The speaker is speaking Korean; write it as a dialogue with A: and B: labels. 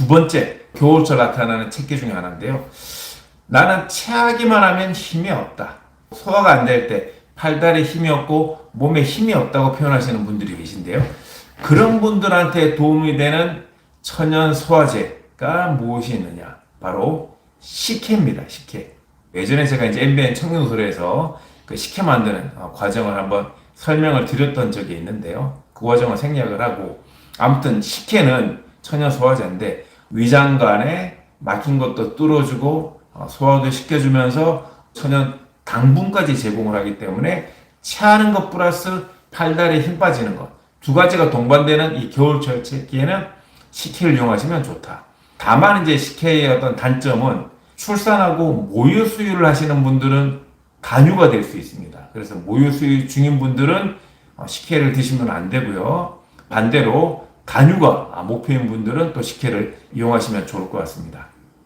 A: 두 번째 겨울철 나타나는 체기 중에 하나인데요. 나는 체하기만 하면 힘이 없다. 소화가 안 될 때 팔다리에 힘이 없고 몸에 힘이 없다고 표현하시는 분들이 계신데요. 그런 분들한테 도움이 되는 천연 소화제가 무엇이 있느냐? 바로 식혜입니다. 식혜. 예전에 제가 이제 MBN 청년소리에서 그 식혜 만드는 어, 과정을 한번 설명을 드렸던 적이 있는데요. 그 과정을 생략을 하고 아무튼 식혜는 천연 소화제인데 위장관에 막힌 것도 뚫어주고 어, 소화도 시켜주면서 천연 당분까지 제공을 하기 때문에 체하는 것 플러스 팔다리에 힘 빠지는 것 두 가지가 동반되는 이 겨울철 체기에는 식혜를 이용하시면 좋다. 다만 이제 식혜의 어떤 단점은 출산하고 모유 수유를 하시는 분들은 간유가 될 수 있습니다. 그래서 모유 수유 중인 분들은 어, 식혜를 드시면 안 되고요. 반대로 간유가 아, 목표인 분들은 또 식혜를 이용하시면 좋을 것 같습니다.